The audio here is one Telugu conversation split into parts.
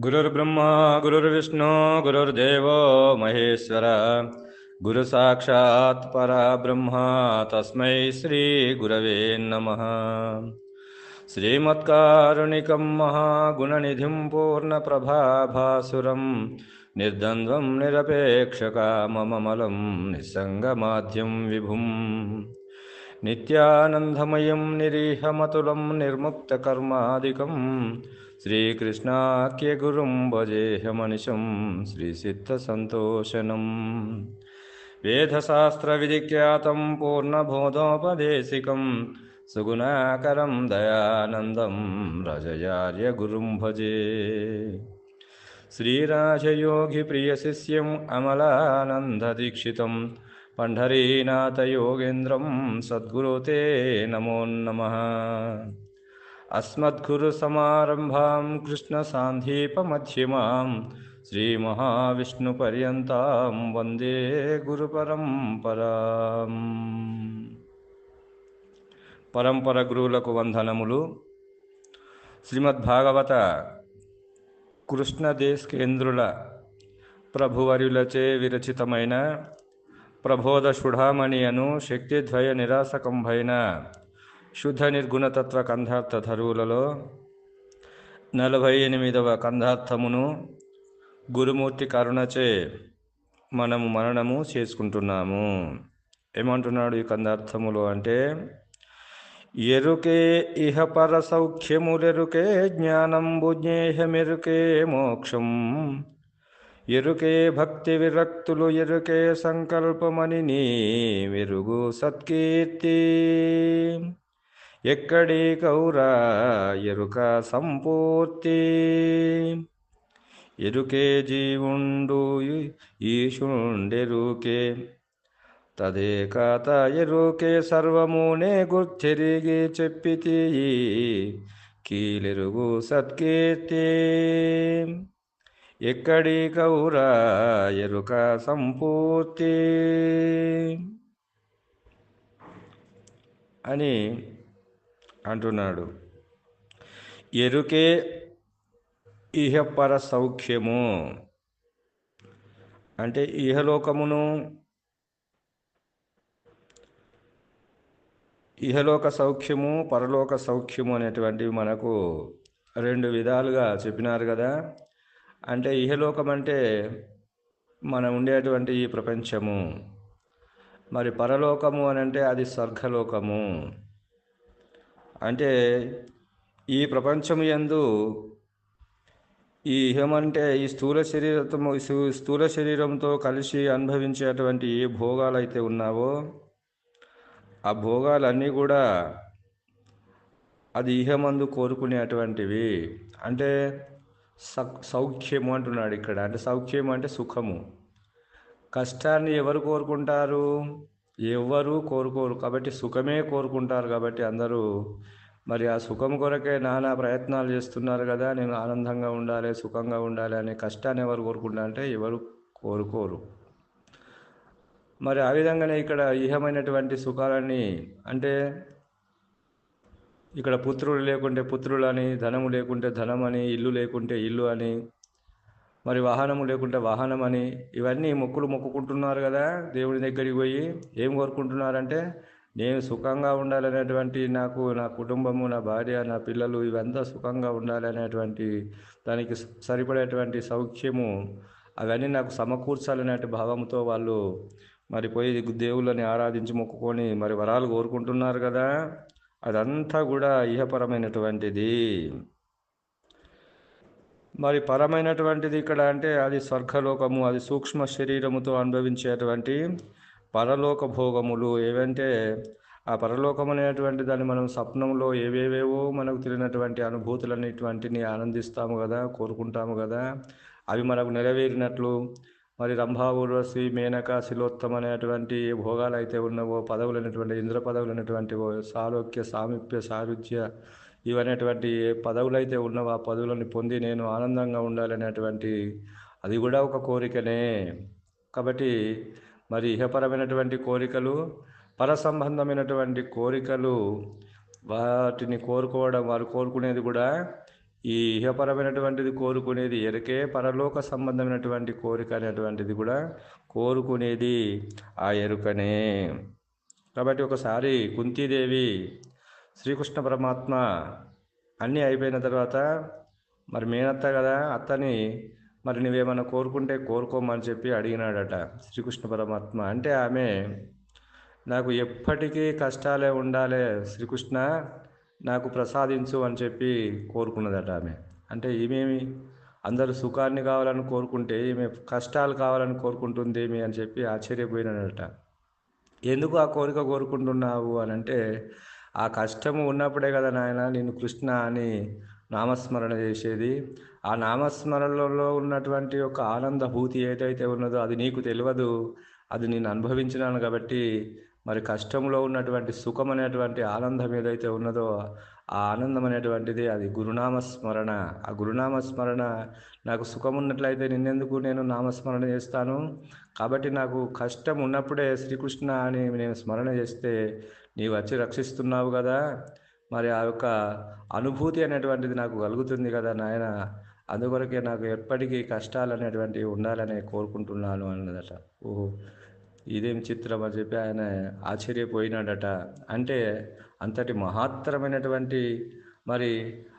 गुरुर्ब्रह्मा गुरुर्विष्णु गुरुर्देवो महेश्वर। गुरुसाक्षात् परब्रह्म तस्मै श्रीगुरवे नमः। श्रीमत्कारुणिकं महागुणनिधिं पूर्णप्रभाभासुरं निर्द्वन्द्वं निरपेक्षकाममलं निस्सङ्गमाध्यं विभुम्। नित्यानन्दमयं निरीहमतुलं निर्मुक्तकर्मादिकं श्रीकृष्णाख्यगुरुं भजेऽहमनिशं श्रीसिद्धसन्तोषनम् वेदशास्त्रविधिख्यातं पूर्णबोधोपदेशिकं सुगुणाकरं दयानन्दं रजयार्यगुरुं भजे। श्रीराजयोगिप्रियशिष्यम् अमलानन्ददीक्षितं पण्ढरीनाथयोगेन्द्रं सद्गुरो ते नमो नमः। अस्मद्गुरुसमारम्भां कृष्णसान्धीपमध्यमां श्रीमहाविष्णुपर्यन्तां वन्दे గురుపరంపరాం పరంపర గురువులకు వందనములు శ్రీమద్భాగవత కృష్ణదేశకేంద్రుల ప్రభువర్యులచే విరచితమైన ప్రబోధ సుఢామణి అను శక్తిద్వయ నిరాసకంభైన శుద్ధ నిర్గుణతత్వ కంధార్థ ధరువులలో నలభై ఎనిమిదవ కంధార్థమును గురుమూర్తి కరుణచే మనము మననము చేసుకుంటున్నాము. ఏమంటున్నాడు ఈ కందార్థములు అంటే ఎరుకే ఇహపర సౌఖ్యములెరుకే జ్ఞానంబు జ్ఞేహమెరుకే మోక్షం. ఎరుకే భక్తి విరక్తులు ఎరుకే సంకల్పమని నీ వెరుగు సత్కీర్తి. ఎక్కడి కౌరా ఎరుక సంపూర్తి? ఎరుకే జీవుండు ఈశుండెరుకే. తదే కాత ఎరుకే సర్వమునే గుర్తిరిగి చెప్పితి. కీలెరుగు సత్కీర్తి. ఎక్కడి కౌరా ఎరుక సంపూర్తి? అని అంటున్నాడు. ఎరుకే ఇహపర సౌఖ్యము. అంటే ఇహలోకమును ఇహలోక సౌఖ్యము పరలోక సౌఖ్యము అనేటువంటివి మనకు రెండు విధాలుగా చెప్పినారు కదా. అంటే ఇహలోకం అంటే మనం ఉండేటువంటి ఈ ప్రపంచము. మరి పరలోకము అని అంటే అది స్వర్గలోకము. అంటే ఈ ప్రపంచం ఎందు ఈ ఇహమంటే ఈ స్థూల శరీరము స్థూల శరీరంతో కలిసి అనుభవించేటువంటి ఏ భోగాలు అయితే ఉన్నావో ఆ భోగాలన్నీ కూడా అది ఇహమందు కోరుకునేటువంటివి. అంటే సౌఖ్యము అంటున్నాడు ఇక్కడ. అంటే సౌఖ్యం అంటే సుఖము. కష్టాన్ని ఎవరు కోరుకుంటారు? ఎవ్వరూ కోరుకోరు. కాబట్టి సుఖమే కోరుకుంటారు కాబట్టి అందరూ మరి ఆ సుఖం కొరకే నానా ప్రయత్నాలు చేస్తున్నారు కదా నేను ఆనందంగా ఉండాలి సుఖంగా ఉండాలి అనే కష్టాన్ని ఎవరు కోరుకుంటారంటే ఎవరు కోరుకోరు. మరి ఆ విధంగానే ఇక్కడ ఇహమైనటువంటి సుఖాలని అంటే ఇక్కడ పుత్రులు లేకుంటే పుత్రులని ధనము లేకుంటే ధనం అని ఇల్లు లేకుంటే ఇల్లు అని మరి వాహనము లేకుంటే వాహనం అని ఇవన్నీ మొక్కులు మొక్కుకుంటున్నారు కదా దేవుడి దగ్గరికి పోయి. ఏం కోరుకుంటున్నారంటే నేను సుఖంగా ఉండాలనేటువంటి నాకు నా కుటుంబము నా భార్య నా పిల్లలు ఇవంతా సుఖంగా ఉండాలనేటువంటి దానికి సరిపడేటువంటి సౌఖ్యము అవన్నీ నాకు సమకూర్చాలనే భావంతో వాళ్ళు మరి పోయి దేవుళ్ళని ఆరాధించి మొక్కుకొని మరి వరాలు కోరుకుంటున్నారు కదా. అదంతా కూడా ఇహపరమైనటువంటిది. మరి పరమైనటువంటిది ఇక్కడ అంటే అది స్వర్గలోకము అది సూక్ష్మ శరీరముతో అనుభవించేటువంటి పరలోక భోగములు ఏవంటే ఆ పరలోకం అనేటువంటి దాన్ని మనం స్వప్నంలో ఏవేవేవో మనకు తెలియనటువంటి అనుభూతులు అనేటువంటిని ఆనందిస్తాము కదా కోరుకుంటాము కదా. అవి మనకు నెరవేరినట్లు మరి రంభా ఊర్వశి మేనక శిలోత్తమ అనేటువంటి ఏ భోగాలు అయితే ఉన్నవో పదవులు అనేటువంటి ఇంద్ర పదవులు అనేటువంటివో సాలోక్య సామీప్య సారుధ్య ఇవనేటువంటి ఏ పదవులు అయితే ఉన్నవో? ఆ పదవులను పొంది నేను ఆనందంగా ఉండాలనేటువంటి అది కూడా ఒక కోరికనే. కాబట్టి మరి ఇహపరమైనటువంటి కోరికలు పర సంబంధమైనటువంటి కోరికలు వాటిని కోరుకోవడం వారు కోరుకునేది కూడా ఈ ఇహపరమైనటువంటిది కోరుకునేది ఎరకే పరలోక సంబంధమైనటువంటి కోరిక అనేటువంటిది కూడా కోరుకునేది ఆ ఎరుకనే. కాబట్టి ఒకసారి కుంతీదేవి శ్రీకృష్ణ పరమాత్మ అన్నీ అయిపోయిన తర్వాత మరి మేనత్త కదా అత్తని మరి నువ్వేమన్నా కోరుకుంటే కోరుకోమని చెప్పి అడిగినాడట శ్రీకృష్ణ పరమాత్మ. అంటే ఆమె నాకు ఎప్పటికీ కష్టాలే ఉండాలి శ్రీకృష్ణ నాకు ప్రసాదించు అని చెప్పి కోరుకున్నదట ఆమె. అంటే ఈమెమి అందరూ సుఖాన్ని కావాలని కోరుకుంటే ఈమె కష్టాలు కావాలని కోరుకుంటుంది ఏమి అని చెప్పి ఆశ్చర్యపోయినాడట. ఎందుకు ఆ కోరిక కోరుకుంటున్నావు? అని అంటే ఆ కష్టము ఉన్నప్పుడే కదా నాయన నేను కృష్ణ అని నామస్మరణ చేసేది. ఆ నామస్మరణలో ఉన్నటువంటి ఒక ఆనందభూతి ఏదైతే ఉన్నదో అది నీకు తెలియదు. అది నేను అనుభవించినాను కాబట్టి మరి కష్టంలో ఉన్నటువంటి సుఖం అనేటువంటి ఆనందం ఏదైతే ఉన్నదో ఆ ఆనందం అనేటువంటిది అది గురునామ స్మరణ ఆ గురునామ స్మరణ నాకు సుఖం ఉన్నట్లయితే నిన్నెందుకు నేను నామస్మరణ చేస్తాను? కాబట్టి నాకు కష్టం ఉన్నప్పుడే శ్రీకృష్ణ అని నేను స్మరణ చేస్తే నీవు వచ్చి రక్షిస్తున్నావు కదా. మరి ఆ యొక్క అనుభూతి అనేటువంటిది నాకు కలుగుతుంది కదా నాయన. అందుకొరకే నాకు ఎప్పటికీ కష్టాలు అనేటువంటివి ఉండాలని కోరుకుంటున్నాను అన్నదట. ఓహో ఇదేం చిత్రం అని చెప్పి ఆయన ఆశ్చర్యపోయినాడట. అంటే అంతటి మహత్తరమైనటువంటి మరి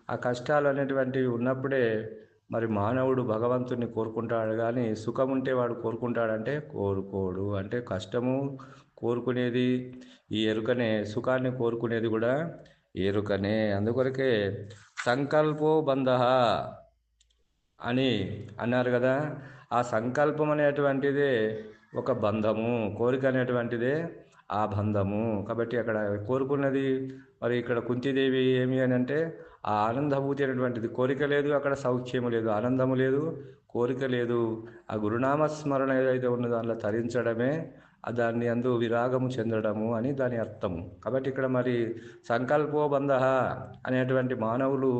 ఆ కష్టాలు అనేటువంటివి ఉన్నప్పుడే మరి మానవుడు భగవంతుని కోరుకుంటాడు కానీ సుఖం ఉంటే వాడు కోరుకుంటాడంటే కోరుకోడు. అంటే కష్టము కోరుకునేది ఈ ఎరుకనే సుఖాన్ని కోరుకునేది కూడా ఎరుకనే. అందుకొరకే సంకల్పో బంధ అని అన్నారు కదా. ఆ సంకల్పం అనేటువంటిదే ఒక బంధము కోరిక అనేటువంటిదే ఆ బంధము. కాబట్టి అక్కడ కోరుకున్నది మరి ఇక్కడ కుంతిదేవి ఏమి అని అంటే ఆ ఆనందభూతి అనేటువంటిది. కోరిక లేదు అక్కడ సౌఖ్యము లేదు ఆనందము లేదు కోరిక లేదు. ఆ గురునామస్మరణ ఏదైతే ఉన్నదో దానిలో తరించడమే దాన్ని అందు విరాగము చెందడము అని దాని అర్థము. కాబట్టి ఇక్కడ మరి సంకల్పోబంధ అనేటువంటి మానవులు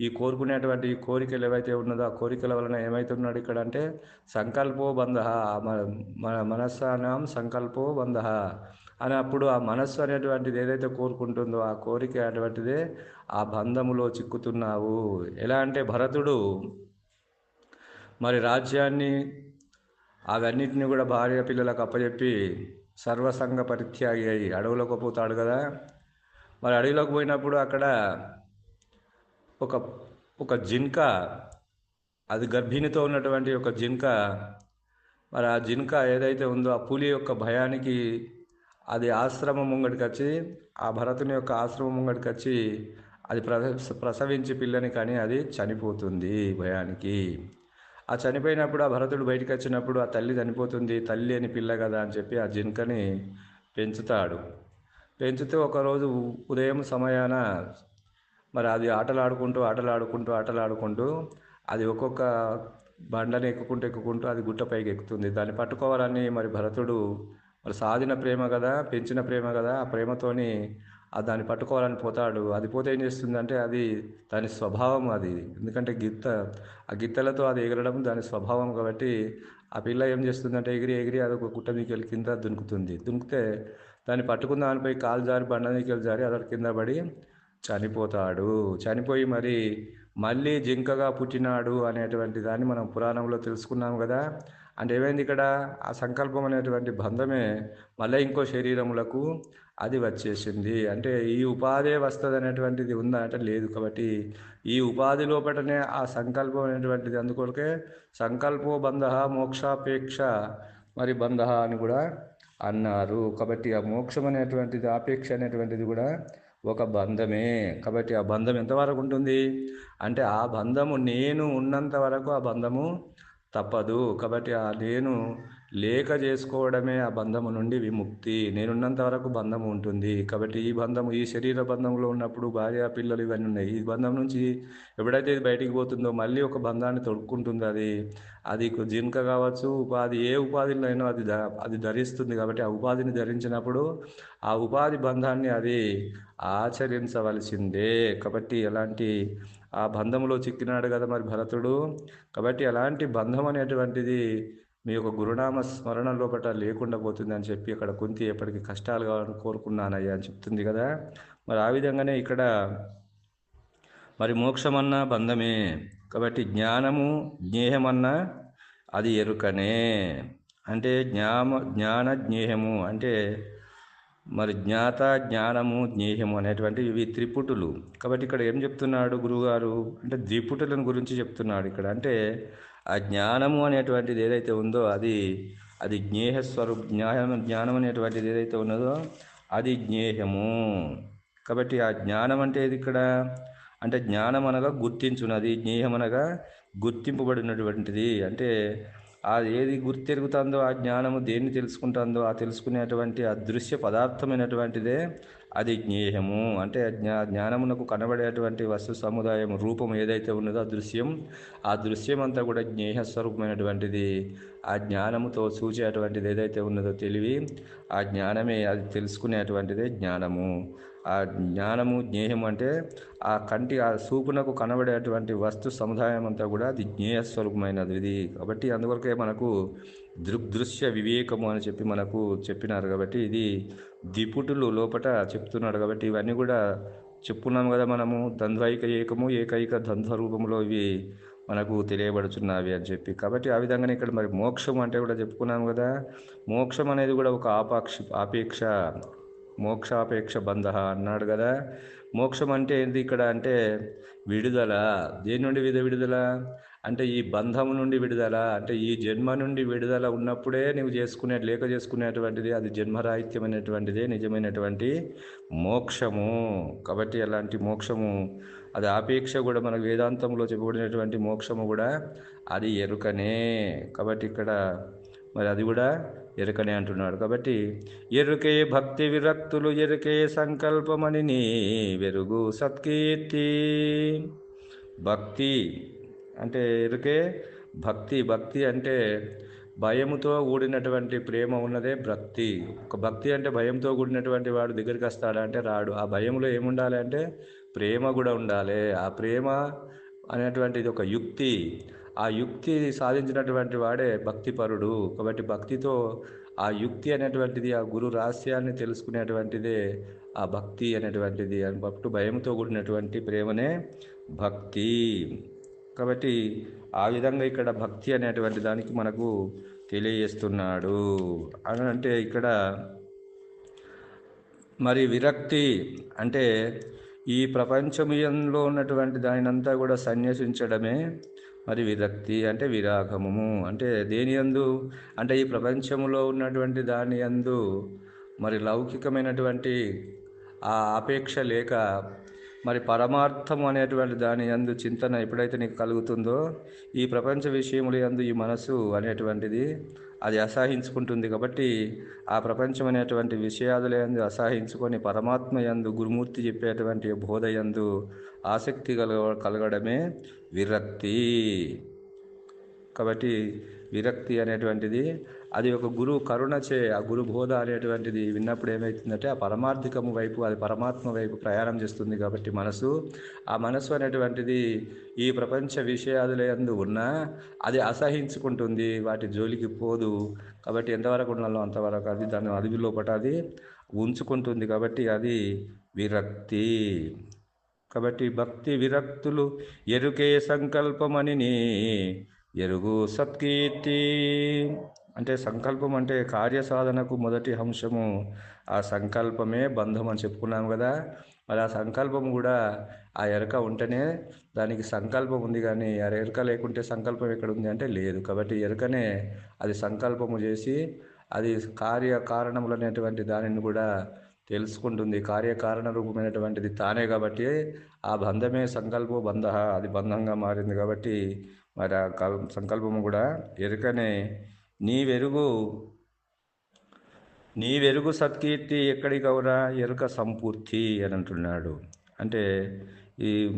ఈ కోరుకునేటువంటి ఈ కోరికలు ఏవైతే ఉన్నదో ఆ కోరికల వలన ఏమైతున్నాడు ఇక్కడ అంటే సంకల్పోబంధ మన మనస్సానం సంకల్పోబంధ అని అప్పుడు ఆ మనస్సు అనేటువంటిది ఏదైతే కోరుకుంటుందో ఆ కోరిక అటువంటిదే ఆ బంధములో చిక్కుతున్నావు. ఎలా అంటే భరతుడు మరి రాజ్యాన్ని అవన్నిటిని కూడా భార్య పిల్లలకు అప్పచెప్పి సర్వసంగ పరిత్యాగి అయ్యి అడవులకు పోతాడు కదా. మరి అడవిలోకి పోయినప్పుడు అక్కడ ఒక ఒక జింక అది గర్భిణితో ఉన్నటువంటి ఒక జింక మరి ఆ జింక ఏదైతే ఉందో ఆ పులి యొక్క భయానికి అది ఆశ్రమం ముంగడికి వచ్చి ఆ భరతుని యొక్క ఆశ్రమం ముంగడికి వచ్చి అది ప్రసవించి పిల్లని కానీ అది చనిపోతుంది భయానికి. ఆ చనిపోయినప్పుడు ఆ భరతుడు బయటకు వచ్చినప్పుడు ఆ తల్లి చనిపోతుంది తల్లి అని పిల్ల కదా అని చెప్పి ఆ జింకని పెంచుతాడు. పెంచితే ఒకరోజు ఉదయం సమయాన మరి అది ఆటలాడుకుంటూ ఆటలాడుకుంటూ ఆటలాడుకుంటూ అది ఒక్కొక్క బండని ఎక్కుకుంటూ ఎక్కుకుంటూ అది గుట్టపైకి ఎక్కుతుంది. దాన్ని పట్టుకోవాలని మరి భరతుడు మరి సాధిన ప్రేమ కదా పెంచిన ప్రేమ కదా ఆ ప్రేమతోని దాన్ని పట్టుకోవాలని పోతాడు. అది పోతే ఏం చేస్తుందంటే అది దాని స్వభావం అది. ఎందుకంటే గిత్త ఆ గిత్తలతో అది ఎగరడం దాని స్వభావం కాబట్టి ఆ పిల్ల ఏం చేస్తుందంటే ఎగిరి ఎగిరి అది ఒక గుట్ట మీకెళ్ళి కింద దునుకుతుంది. దునికితే దాన్ని పట్టుకున్న దానిపై కాలు జారి బండ మీకు జారి అతడు కింద పడి చనిపోతాడు. చనిపోయి మరి మళ్ళీ జింకగా పుట్టినాడు అనేటువంటి దాన్ని మనం పురాణంలో తెలుసుకున్నాం కదా. అంటే ఏమైంది ఇక్కడ? ఆ సంకల్పం అనేటువంటి బంధమే మళ్ళీ ఇంకో శరీరములకు అది వచ్చేసింది. అంటే ఈ ఉపాధి వస్తుంది అనేటువంటిది ఉందా? అంటే లేదు. కాబట్టి ఈ ఉపాధి లోపలనే ఆ సంకల్పం అనేటువంటిది. అందుకొరకే సంకల్పో బంధ మోక్షాపేక్ష మరి బంధ అని కూడా అన్నారు. కాబట్టి ఆ మోక్షం అనేటువంటిది ఆపేక్ష అనేటువంటిది కూడా ఒక బంధమే. కాబట్టి ఆ బంధం ఎంతవరకు ఉంటుంది? అంటే ఆ బంధము నేను ఉన్నంత వరకు ఆ బంధము తప్పదు. కాబట్టి ఆ నేను లేక చేసుకోవడమే ఆ బంధము నుండి విముక్తి. నేనున్నంత వరకు బంధము ఉంటుంది. కాబట్టి ఈ బంధము ఈ శరీర బంధంలో ఉన్నప్పుడు భార్య పిల్లలు ఇవన్నీ ఉన్నాయి. ఈ బంధం నుంచి ఎప్పుడైతే ఇది బయటికి పోతుందో మళ్ళీ ఒక బంధాన్ని తొడుక్కుంటుంది అది. అది జింక కావచ్చు ఉపాధి ఏ ఉపాధిలో అయినా అది అది ధరిస్తుంది. కాబట్టి ఆ ఉపాధిని ధరించినప్పుడు ఆ ఉపాధి బంధాన్ని అది ఆచరించవలసిందే. కాబట్టి ఎలాంటి ఆ బంధంలో చిక్కినాడు కదా మరి భరతుడు. కాబట్టి ఎలాంటి బంధం అనేటువంటిది మీ యొక్క గురునామ స్మరణ లోపట లేకుండా పోతుంది అని చెప్పి అక్కడ కుంతి ఎప్పటికీ కష్టాలు కావాలని కోరుకున్నానయ్యా అని చెప్తుంది కదా. మరి ఆ విధంగానే ఇక్కడ మరి మోక్షమన్నా బంధమే. కాబట్టి జ్ఞానము జ్ఞేయమన్నా అది ఎరుకనే. అంటే జ్ఞామ జ్ఞాన జ్ఞేయము అంటే మరి జ్ఞాత జ్ఞానము జ్ఞేయము అనేటువంటి ఇవి త్రిపుటులు. కాబట్టి ఇక్కడ ఏం చెప్తున్నాడు గురువుగారు? అంటే ద్విపుటులను గురించి చెప్తున్నాడు ఇక్కడ. అంటే ఆ జ్ఞానము అనేటువంటిది ఏదైతే ఉందో అది అది జ్ఞేయ స్వరూప జ్ఞానం జ్ఞానం అనేటువంటిది ఏదైతే ఉన్నదో అది జ్ఞేయము. కాబట్టి ఆ జ్ఞానం అంటే ఇది ఇక్కడ? అంటే జ్ఞానం అనగా గుర్తించున్నది జ్ఞేయం అనగా గుర్తింపబడినటువంటిది. అంటే ఆ ఏది గుర్తెరుగుతుందో ఆ జ్ఞానము దేన్ని తెలుసుకుంటుందో ఆ తెలుసుకునేటువంటి అదృశ్య పదార్థమైనటువంటిదే అది జ్ఞేయము. అంటే జ్ఞా జ్ఞానమునకు కనబడేటువంటి వస్తు సముదాయం రూపం ఏదైతే ఉన్నదో ఆ దృశ్యం ఆ దృశ్యం అంతా కూడా జ్ఞేయ స్వరూపమైనటువంటిది. ఆ జ్ఞానముతో చూచేటువంటిది ఏదైతే ఉన్నదో తెలివి ఆ జ్ఞానమే అది తెలుసుకునేటువంటిదే జ్ఞానము. ఆ జ్ఞానము జ్ఞేయం అంటే ఆ కంటి ఆ చూపునకు కనబడేటువంటి వస్తు సముదాయం అంతా కూడా అది జ్ఞేయ స్వరూపమైనది. ఇది కాబట్టి అందువరకే మనకు దృగ్దృశ్య వివేకము అని చెప్పి మనకు చెప్పినారు కాబట్టి ఇది దీపుటులు లోపట చెప్తున్నాడు కాబట్టి ఇవన్నీ కూడా చెప్పున్నాం కదా మనము. ద్వంద్వైక ఏకము ఏకైక ద్వంద్వ రూపంలో ఇవి మనకు తెలియబడుచున్నవి అని చెప్పి. కాబట్టి ఆ విధంగానే ఇక్కడ మరి మోక్షం అంటే కూడా చెప్పుకున్నాం కదా. మోక్షం అనేది కూడా ఒక ఆపాక్ష ఆపేక్ష మోక్షాపేక్ష బంధ అన్నాడు కదా. మోక్షం అంటే ఏంటి ఇక్కడ అంటే విడుదల. దేని నుండి విధ విడుదల? అంటే ఈ బంధం నుండి విడుదల అంటే ఈ జన్మ నుండి విడుదల ఉన్నప్పుడే నువ్వు చేసుకునే లేక చేసుకునేటువంటిది అది జన్మరాహిత్యమైనటువంటిదే నిజమైనటువంటి మోక్షము. కాబట్టి అలాంటి మోక్షము అది ఆపేక్ష కూడా మనకు వేదాంతంలో చెప్పబడినటువంటి మోక్షము కూడా అది ఎరుకనే. కాబట్టి ఇక్కడ మరి అది కూడా ఎరుకనే అంటున్నాడు. కాబట్టి ఎరుకే భక్తి విరక్తులు ఎరుకే సంకల్పమని నీ వెరుగు సత్కీర్తి. భక్తి అంటే ఎరుకే భక్తి భక్తి అంటే భయముతో కూడినటువంటి ప్రేమ ఉన్నదే భక్తి. ఒక భక్తి అంటే భయంతో కూడినటువంటి వాడు దగ్గరికి వస్తాడా అంటే రాడు. ఆ భయంలో ఏముండాలి అంటే ప్రేమ కూడా ఉండాలి. ఆ ప్రేమ అనేటువంటిది ఒక యుక్తి. ఆ యుక్తి సాధించినటువంటి వాడే భక్తిపరుడు. కాబట్టి భక్తితో ఆ యుక్తి అనేటువంటిది ఆ గురు రహస్యాన్ని తెలుసుకునేటువంటిదే ఆ భక్తి అనేటువంటిది. అని పట్టు భయంతో కూడినటువంటి ప్రేమనే భక్తి. కాబట్టి ఆ విధంగా ఇక్కడ భక్తి అనేటువంటి దానికి మనకు తెలియజేస్తున్నాడు. అని అంటే ఇక్కడ మరి విరక్తి అంటే ఈ ప్రపంచముయంలో ఉన్నటువంటి దానినంతా కూడా సన్యసించడమే మరి విరక్తి అంటే విరాగము అంటే దేని యందు? అంటే ఈ ప్రపంచంలో ఉన్నటువంటి దాని యందు మరి లౌకికమైనటువంటి ఆ అపేక్ష లేక మరి పరమార్థం అనేటువంటి దాని యందు చింతన ఎప్పుడైతే నీకు కలుగుతుందో ఈ ప్రపంచ విషయముల యందు ఈ మనసు అనేటువంటిది అది అసహించుకుంటుంది కాబట్టి ఆ ప్రపంచం అనేటువంటి విషయాదుల యందు అసహించుకొని పరమాత్మ యందు గురుమూర్తి చెప్పేటువంటి బోధ యందు ఆసక్తి కలగ కలగడమే విరక్తి. కాబట్టి విరక్తి అనేటువంటిది అది ఒక గురువు కరుణచే ఆ గురు బోధ అనేటువంటిది విన్నప్పుడు ఏమవుతుందంటే ఆ పరమార్థికము వైపు అది పరమాత్మ వైపు ప్రయాణం చేస్తుంది కాబట్టి మనసు ఆ మనసు అనేటువంటిది ఈ ప్రపంచ విషయాదులందు ఉన్నా అది అసహించుకుంటుంది వాటి జోలికి పోదు కాబట్టి ఎంతవరకు ఉండాలో అంతవరకు అది దాని అదుపులో పట అది ఉంచుకుంటుంది కాబట్టి అది విరక్తి. కాబట్టి భక్తి విరక్తులు ఎరుకే సంకల్పమని ఎరుగు సత్కీర్తి. అంటే సంకల్పం అంటే కార్యసాధనకు మొదటి అంశము. ఆ సంకల్పమే బంధం అని చెప్పుకున్నాం కదా. మరి ఆ సంకల్పం కూడా ఆ ఎరక ఉంటేనే దానికి సంకల్పం ఉంది కానీ ఆ ఎరక లేకుంటే సంకల్పం ఎక్కడ ఉంది అంటే లేదు. కాబట్టి ఎరకనే అది సంకల్పము చేసి అది కార్య కారణములు అనేటువంటి దానిని కూడా తెలుసుకుంటుంది. కార్యకారణ రూపమైనటువంటిది తానే కాబట్టి ఆ బంధమే సంకల్ప బంధ. అది బంధంగా మారింది కాబట్టి మరి ఆ కల్- సంకల్పము కూడా ఎరుకనే నీ వెరుగు నీ వెరుగు సత్కీర్తి ఎక్కడికి అవురా? ఎరుక సంపూర్తి అని అంటున్నాడు. అంటే ఈ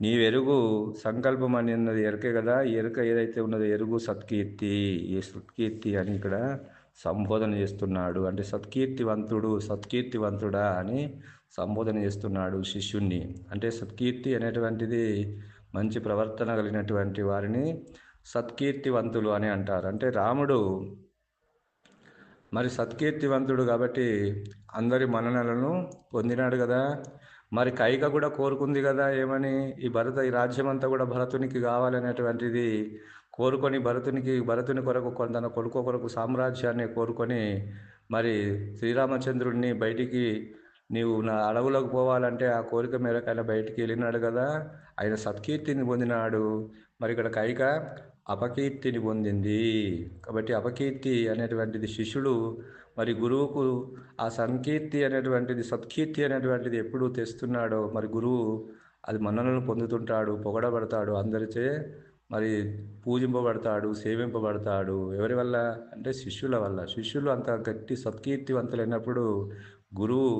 నీ వెరుగు సంకల్పం అని ఉన్నది ఎరుకే కదా? ఎరుక ఏదైతే ఉన్నదో ఎరుగు సత్కీర్తి. ఈ సత్కీర్తి అని ఇక్కడ సంబోధన చేస్తున్నాడు. అంటే సత్కీర్తివంతుడు సత్కీర్తివంతుడా అని సంబోధన చేస్తున్నాడు శిష్యుణ్ణి. అంటే సత్కీర్తి అనేటువంటిది మంచి ప్రవర్తన కలిగినటువంటి వారిని సత్కీర్తివంతులు అని అంటారు. అంటే రాముడు మరి సత్కీర్తివంతుడు కాబట్టి అందరి మన్ననలను పొందినాడు కదా. మరి కైక కూడా కోరుకుంది కదా ఏమని? ఈ భరత ఈ రాజ్యం అంతా కూడా భరతునికి కావాలనేటువంటిది కోరుకొని భరతునికి భరతుని కొరకు తన కొడుకు కొరకు సామ్రాజ్యాన్ని కోరుకొని మరి శ్రీరామచంద్రుడిని బయటికి నీవు నా అడవులకు పోవాలంటే ఆ కోరిక మేరకు ఆయన బయటికి వెళ్ళినాడు కదా. ఆయన సత్కీర్తిని పొందినాడు. మరి ఇక్కడ కైక అపకీర్తిని పొందింది. కాబట్టి అపకీర్తి అనేటువంటిది శిష్యుడు మరి గురువుకు ఆ సంకీర్తి అనేటువంటిది సత్కీర్తి అనేటువంటిది ఎప్పుడు తెస్తున్నాడో మరి గురువు అది మన్ననలు పొందుతుంటాడు పొగడబడతాడు అందరిచే మరి పూజింపబడతాడు సేవింపబడతాడు. ఎవరి వల్ల? అంటే శిష్యుల వల్ల. శిష్యులు అంత గట్టి సత్కీర్తివంతులైనప్పుడు గురువు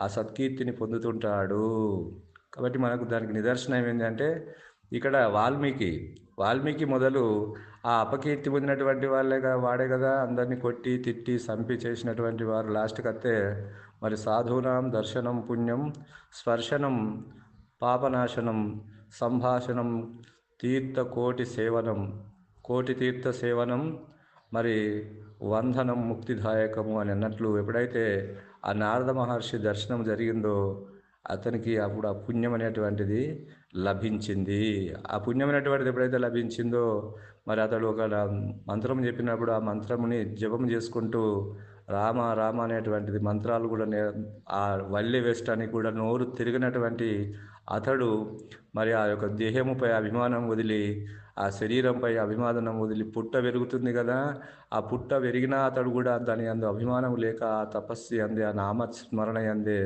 ఆ సత్కీర్తిని పొందుతుంటాడు. కాబట్టి మనకు దానికి నిదర్శనం ఏంటంటే ఇక్కడ వాల్మీకి వాల్మీకి మొదలు ఆ అపకీర్తి పొందినటువంటి వాళ్ళేగా వాడే కదా అందరినీ కొట్టి తిట్టి సంపి చేసినటువంటి వారు లాస్ట్కి అత్తే మరి సాధూనాం దర్శనం పుణ్యం స్పర్శనం పాపనాశనం సంభాషణం తీర్థ కోటి సేవనం కోటి తీర్థ సేవనం మరి వంధనం ముక్తిదాయకము అని అన్నట్లు ఎప్పుడైతే ఆ నారద మహర్షి దర్శనం జరిగిందో అతనికి అప్పుడు ఆ పుణ్యం అనేటువంటిది లభించింది. ఆ పుణ్యం అనేటువంటిది ఎప్పుడైతే లభించిందో మరి అతడు ఒక మంత్రం చెప్పినప్పుడు ఆ మంత్రముని జపం చేసుకుంటూ రామ రామ అనేటువంటిది మంత్రాలు కూడా నే ఆ వల్లి వేష్టానికి కూడా నోరు తిరిగినటువంటి అతడు మరి ఆ యొక్క దేహముపై అభిమానం వదిలి ఆ శరీరంపై అభిమానం వదిలి పుట్ట పెరుగుతుంది కదా. ఆ పుట్ట పెరిగినా అతడు కూడా దాని అందు అభిమానం లేక ఆ తపస్సు అందే ఆ నామస్మరణ అందే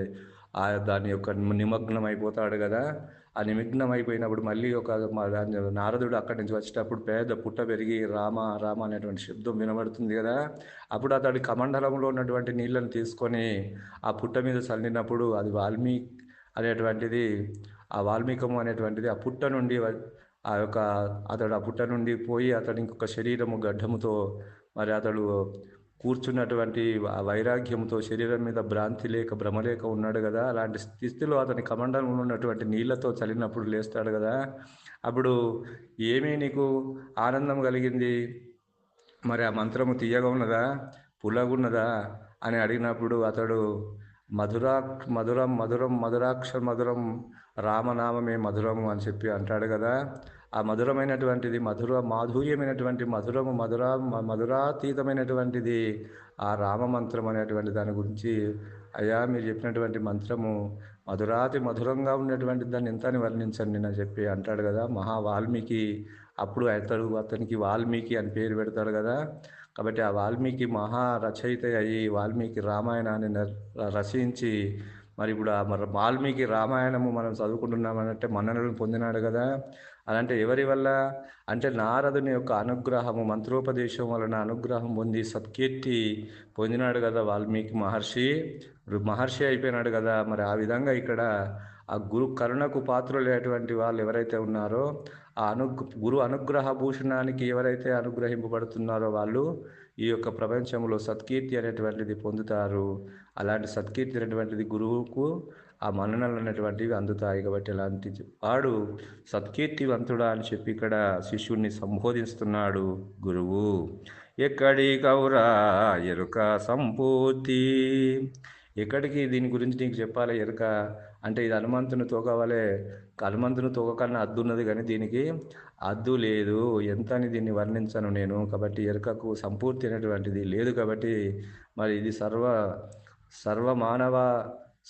ఆ దాని యొక్క నిమగ్నం అయిపోతాడు కదా. ఆ నిమగ్నం అయిపోయినప్పుడు మళ్ళీ ఒక దాని నారదుడు అక్కడి నుంచి వచ్చేటప్పుడు పేద పుట్ట పెరిగి రామ రామ అనేటువంటి శబ్దం వినబడుతుంది కదా. అప్పుడు అతడి కమండలంలో ఉన్నటువంటి నీళ్ళను తీసుకొని ఆ పుట్ట మీద చల్లినప్పుడు అది వాల్మీకి అనేటువంటిది ఆ వాల్మీకము అనేటువంటిది ఆ పుట్ట నుండి ఆ యొక్క అతడు ఆ పుట్ట నుండి పోయి అతడి ఇంకొక శరీరము గడ్డముతో మరి అతడు కూర్చున్నటువంటి వైరాగ్యంతో శరీరం మీద భ్రాంతి లేక భ్రమ లేక ఉన్నాడు కదా. అలాంటి స్థితిలో అతని కమండంలో ఉన్నటువంటి నీళ్ళతో చల్లినప్పుడు లేస్తాడు కదా. అప్పుడు ఏమీ నీకు ఆనందం కలిగింది? మరి ఆ మంత్రము తీయగా ఉన్నదా? పులగున్నదా? అని అడిగినప్పుడు అతడు మధురా మధురం మధురం మధురాక్ష మధురం రామనామమే మధురము అని చెప్పి అంటాడు కదా. ఆ మధురమైనటువంటిది మధుర మాధుర్యమైనటువంటి మధురము మధుర మ- మధురాతీతమైనటువంటిది ఆ రామ మంత్రం అనేటువంటి దాని గురించి అయ్యా మీరు చెప్పినటువంటి మంత్రము మధురాతి మధురంగా ఉన్నటువంటి దాన్ని ఎంత అని వర్ణించండి అని చెప్పి అంటాడు కదా. మహా వాల్మీకి అప్పుడు అతడు అతనికి వాల్మీకి అని పేరు పెడతాడు కదా. కాబట్టి ఆ వాల్మీకి మహా రచయిత అయ్యి వాల్మీకి రామాయణాన్ని న- రచించి మరి ఇప్పుడు ఆ మరి వాల్మీకి రామాయణము మనం చదువుకుంటున్నామనంటే మన్ననలను పొందినాడు కదా. అదంటే ఎవరి వల్ల? అంటే నారదుని యొక్క అనుగ్రహము మంత్రోపదేశం వలన అనుగ్రహం పొంది సత్కీర్తి పొందినాడు కదా వాల్మీకి మహర్షి. ఇప్పుడు మహర్షి అయిపోయినాడు కదా. మరి ఆ విధంగా ఇక్కడ ఆ గురు కరుణకు పాత్రులైనటువంటి వాళ్ళు ఎవరైతే ఉన్నారో ఆ అను గురు అనుగ్రహ భూషణానికి ఎవరైతే అనుగ్రహింపబడుతున్నారో వాళ్ళు ఈ యొక్క ప్రపంచంలో సత్కీర్తి అనేటువంటిది పొందుతారు. అలాంటి సత్కీర్తి అనేటువంటిది గురువుకు ఆ మన్ననలు అనేటువంటివి అందుతాయి కాబట్టి అలాంటి వాడు సత్కీర్తివంతుడా అని చెప్పి ఇక్కడ శిష్యుణ్ణి సంబోధిస్తున్నాడు గురువు. ఎక్కడి కౌరా ఎరుక సంపూర్తి? ఎక్కడికి దీని గురించి నీకు చెప్పాలి ఎరుక? అంటే ఇది హనుమంతుని తోకవలే హనుమంతుని తోక కన్నా అద్దు ఉన్నది కానీ దీనికి అద్దు లేదు. ఎంత అని దీన్ని వర్ణించను నేను? కాబట్టి ఎరుకకు సంపూర్తి అనేటువంటిది లేదు కాబట్టి మరి ఇది సర్వ సర్వ మానవ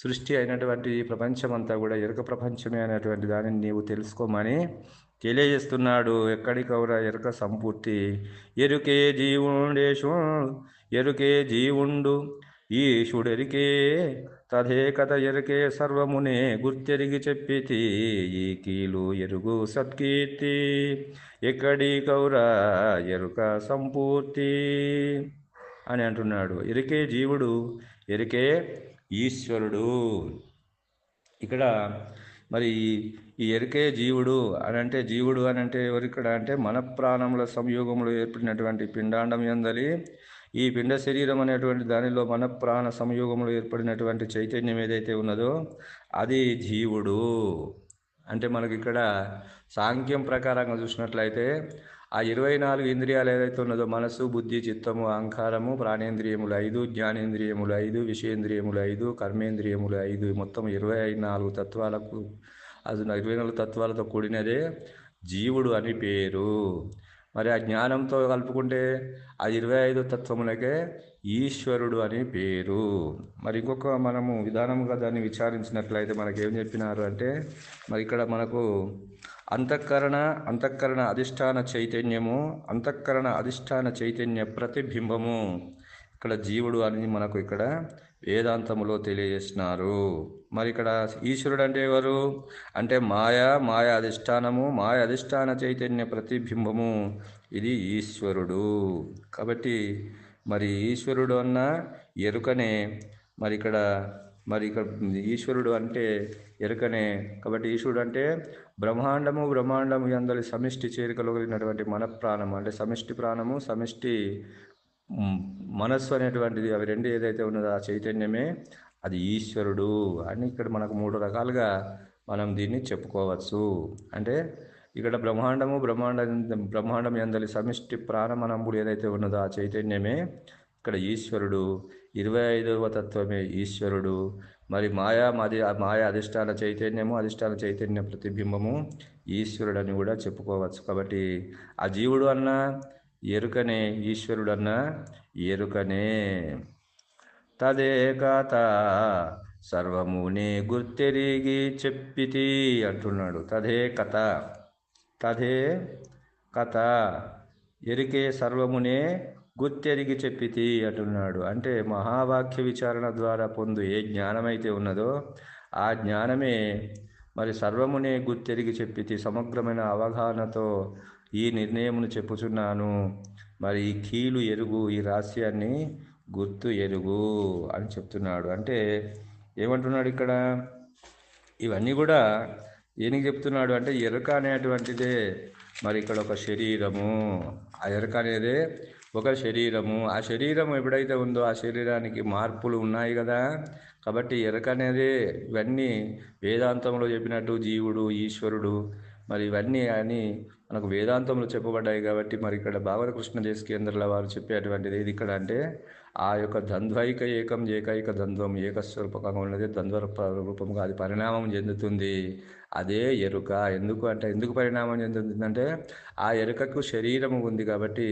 సృష్టి అయినటువంటి ఈ ప్రపంచమంతా కూడా ఎరుక ప్రపంచమే అనేటువంటి దానిని నీవు తెలుసుకోమని తెలియజేస్తున్నాడు ఎక్కడికవరా ఎరుక సంపూర్తి. ఎరుకే జీవుండేషు ఎరుకే జీవుండు. ఈశుడెరికే తదే కథ ఎరుకే సర్వమునే గుర్తెరిగి చెప్పితి ఈ కీలు ఎరుగు సత్కీర్తి ఎక్కడి కౌర ఎరుక సంపూర్తి అని అంటున్నాడు. ఎరికే జీవుడు ఎరికే ఈశ్వరుడు. ఇక్కడ మరి ఈ ఎరికే జీవుడు అని అంటే జీవుడు అని అంటే ఎవరిక్కడ అంటే మన ప్రాణముల సంయోగములు ఏర్పడినటువంటి పిండాండం ఎందలి ఈ పిండ శరీరం అనేటువంటి దానిలో మన ప్రాణ సంయోగములు ఏర్పడినటువంటి చైతన్యం ఏదైతే ఉన్నదో అది జీవుడు. అంటే మనకి ఇక్కడ సాంఖ్యం ప్రకారంగా చూసినట్లయితే ఆ ఇరవై నాలుగు ఇంద్రియాలు ఏదైతే ఉన్నదో మనసు బుద్ధి చిత్తము అహంకారము ప్రాణేంద్రియములు ఐదు జ్ఞానేంద్రియములు ఐదు విషయేంద్రియములు ఐదు కర్మేంద్రియములు ఐదు మొత్తం ఇరవై నాలుగు తత్వాలకు అది ఇరవై నాలుగు తత్వాలతో కూడినదే జీవుడు అని పేరు. మరి ఆ జ్ఞానంతో కలుపుకుంటే ఆ ఇరవై ఐదు తత్వములకే ఈశ్వరుడు అని పేరు. మరి ఇంకొక మనము విధానముగా దాన్ని విచారించినట్లయితే మనకి ఏం చెప్పినారు అంటే మరి ఇక్కడ మనకు అంతఃకరణ అంతఃకరణ అధిష్టాన చైతన్యము అంతఃకరణ అధిష్టాన చైతన్య ప్రతిబింబము. ఇక్కడ జీవుడు అని మనకు ఇక్కడ వేదాంతములో తెలియజేస్తున్నారు మరి ఇక్కడ ఈశ్వరుడు అంటే ఎవరు? అంటే మాయ మాయ అధిష్టానము మాయ అధిష్టాన చైతన్య ప్రతిబింబము. ఇది ఈశ్వరుడు. కాబట్టి మరి ఈశ్వరుడు అన్న ఎరుకనే మరి ఇక్కడ మరి ఇక్కడ ఈశ్వరుడు అంటే ఎరుకనే. కాబట్టి ఈశ్వరుడు అంటే బ్రహ్మాండము బ్రహ్మాండము అందరి సమిష్టి చేరికలో కలిగినటువంటి మన ప్రాణము. అంటే సమిష్టి ప్రాణము సమిష్టి మనస్సు అనేటువంటిది అవి రెండు ఏదైతే ఉన్నదో ఆ చైతన్యమే అది ఈశ్వరుడు అని ఇక్కడ మనకు మూడు రకాలుగా మనం దీన్ని చెప్పుకోవచ్చు. అంటే ఇక్కడ బ్రహ్మాండము బ్రహ్మాండ బ్రహ్మాండం ఎందలి సమిష్టి ప్రాణమనంబుడు ఏదైతే ఉన్నదో ఆ చైతన్యమే ఇక్కడ ఈశ్వరుడు. ఇరవై ఐదవ తత్వమే ఈశ్వరుడు. మరి మాయా మాది మాయా అధిష్టాన చైతన్యము అధిష్టాన చైతన్య ప్రతిబింబము ఈశ్వరుడు అని కూడా చెప్పుకోవచ్చు. కాబట్టి ఆ జీవుడు అన్న ఎరుకనే ఈశ్వరుడు అన్న ఎరుకనే తదేకత సర్వమునే గుర్తెరిగి చెప్పితి అంటున్నాడు. తదే కథ. తదే కథ. ఎరికే సర్వమునే గుర్తెరిగి చెప్పితి అంటున్నాడు. అంటే మహావాక్య విచారణ ద్వారా పొందు ఏ జ్ఞానమైతే ఉన్నదో ఆ జ్ఞానమే మరి సర్వమునే గుర్తెరిగి చెప్పితి. సమగ్రమైన అవగాహనతో ఈ నిర్ణయమును చెప్పుచున్నాను. మరి ఈ కీలు ఎరుగు ఈ రహస్యాన్ని గుర్తు ఎరుగు అని చెప్తున్నాడు. అంటే ఏమంటున్నాడు ఇక్కడ? ఇవన్నీ కూడా ఏనికి చెప్తున్నాడు? అంటే ఎరుక అనేటువంటిదే మరి ఇక్కడ ఒక శరీరము. ఆ ఎరుక అనేదే ఒక శరీరము. ఆ శరీరం ఎప్పుడైతే ఉందో ఆ శరీరానికి మార్పులు ఉన్నాయి కదా. కాబట్టి ఎరుక అనేది ఇవన్నీ వేదాంతంలో చెప్పినట్టు జీవుడు ఈశ్వరుడు మరి ఇవన్నీ అని మనకు వేదాంతంలో చెప్పబడ్డాయి కాబట్టి మరి ఇక్కడ భాగవత కృష్ణ దేశ కేంద్రాల వారు చెప్పేటువంటిది ఏది ఇక్కడ అంటే ఆ యొక్క ద్వంద్వైక ఏకం ఏకైక ద్వంద్వం ఏకస్వరూపకంగా ఉన్నది ద్వంద్వ రూపంగా అది పరిణామం చెందుతుంది. అదే ఎరుక. ఎందుకు అంటే ఎందుకు పరిణామం చెందుతుందంటే ఆ ఎరుకకు శరీరము ఉంది కాబట్టి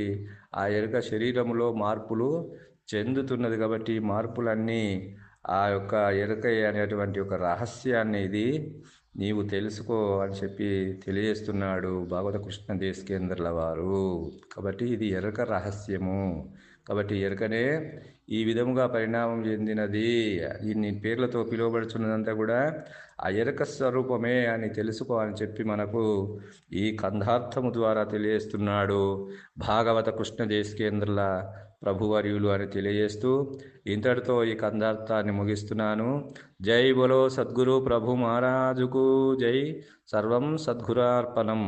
ఆ ఎరుక శరీరములో మార్పులు చెందుతున్నది కాబట్టి మార్పులన్నీ ఆ యొక్క ఎరుక అనేటువంటి ఒక రహస్యాన్ని ఇది నీవు తెలుసుకో అని చెప్పి తెలియజేస్తున్నాడు భాగవత కృష్ణ దేశకేంద్రుల వారు. కాబట్టి ఇది ఎరక రహస్యము. కాబట్టి ఎరకనే ఈ విధముగా పరిణామం చెందినది. దీన్ని పేర్లతో పిలువబడుచున్నదంతా కూడా ఆ ఎరక స్వరూపమే అని తెలుసుకో అని చెప్పి మనకు ఈ కంధార్థము ద్వారా తెలియజేస్తున్నాడు భాగవత కృష్ణ దేశకేంద్రుల ప్రభువర్యులు అని తెలియజేస్తూ ఇంతటితో ఈ కందార్థాన్ని ముగిస్తున్నాను. జై బలో సద్గురు ప్రభు మహారాజుకు జై. సర్వం సద్గురార్పణం.